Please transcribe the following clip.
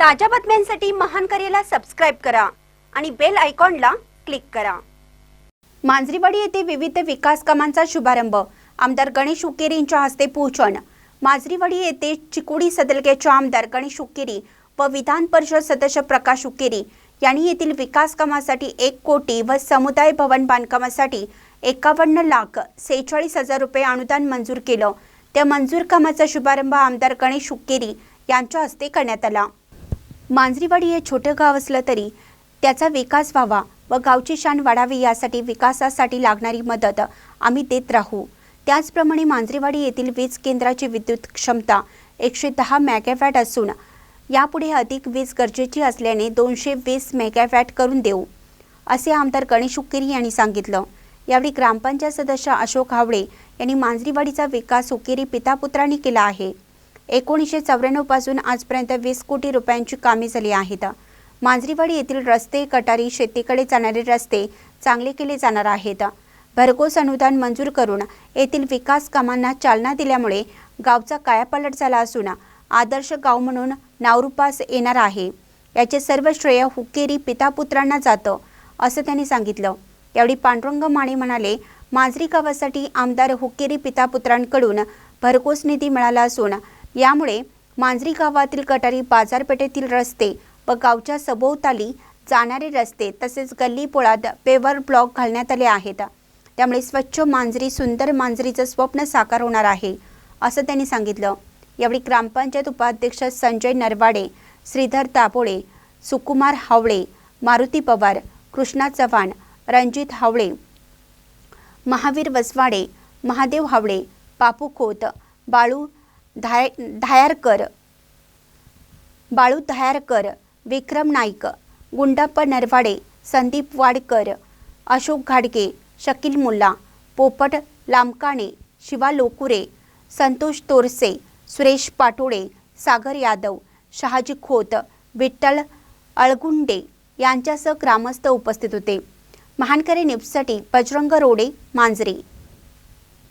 ताज्या बातम्यांसाठी महान करेला सबस्क्राईब करा आणि बेल आयकॉनला क्लिक करा. मांजरीवाडी येथे विविध विकास कामांचा शुभारंभ. आमदार गणेश उकेरी यांच्या हस्ते पोहोचण मांजरीवाडी येथे चिकोडी सदलगेच्या आमदार गणेश उकेरी व विधान परिषद सदस्य प्रकाश उकेरी यांनी येथील विकास कामासाठी एक कोटी व समुदाय भवन बांधकामासाठी एकावन्न लाख सेहेचाळीस हजार रुपये अनुदान मंजूर केलं. त्या मंजूर कामाचा शुभारंभ आमदार गणेश उकेरी यांच्या हस्ते करण्यात आला. मांजरीवाडी हे छोटं गाव असलं तरी त्याचा विकास व्हावा व गावची शान वाढावी यासाठी विकासासाठी लागणारी मदत आम्ही देत राहू. त्याचप्रमाणे मांजरीवाडी येथील वीज केंद्राची विद्युत क्षमता एकशे दहा मेगावॅट असून यापुढे अधिक वीज गरजेची असल्याने दोनशे वीस मेगावॅट करून देऊ असे आमदार गणेश उकेरी यांनी सांगितलं. यावेळी ग्रामपंचायत सदस्य अशोक हावडे यांनी मांजरीवाडीचा विकास उकेरी पितापुत्रांनी केला आहे. एकोणीसशे चौऱ्याण्णवपासून आजपर्यंत वीस कोटी रुपयांची कामे झाली आहेत. मांजरीवाडी येथील रस्ते कटारी शेतीकडे जाणारे रस्ते चांगले केले जाणार आहेत. भरघोस अनुदान मंजूर करून येथील विकास कामांना चालना दिल्यामुळे गावचा कायापालट झाला असून आदर्श गाव म्हणून नावरूपास येणार आहे. याचे सर्व श्रेय हुकेरी पितापुत्रांना जातं असं त्यांनी सांगितलं. यावेळी पांडुरंग माने म्हणाले मांजरी गावासाठी आमदार हुकेरी पितापुत्रांकडून भरघोस निधी मिळाला असून यामुळे मांजरी गावातील गटारी बाजारपेठेतील रस्ते व गावच्या सभोवताली जाणारे रस्ते तसेच गल्ली पोळात पेवर ब्लॉक घालण्यात आले आहेत. त्यामुळे स्वच्छ मांजरी सुंदर मांजरीचं स्वप्न साकार होणार आहे असं त्यांनी सांगितलं. यावेळी ग्रामपंचायत उपाध्यक्ष संजय नरवाडे श्रीधर तापोळे सुकुमार हावळे मारुती पवार कृष्णा चव्हाण रणजित हावळे महावीर वसवाडे महादेव हावडे बापू खोत बाळू धाय धायारकर. बाळू धायारकर विक्रम नाईक गुंडाप्पा नरवाडे संदीप वाडकर अशोक घाडगे शकील मुल्ला पोपट लामकाणे शिवा लोकुरे संतोष तोरसे सुरेश पाटोळे सागर यादव शहाजी खोत विठ्ठल अळगुंडे यांच्यासह ग्रामस्थ उपस्थित होते. महानकरे निपसाठी बजरंग रोडे मांजरी.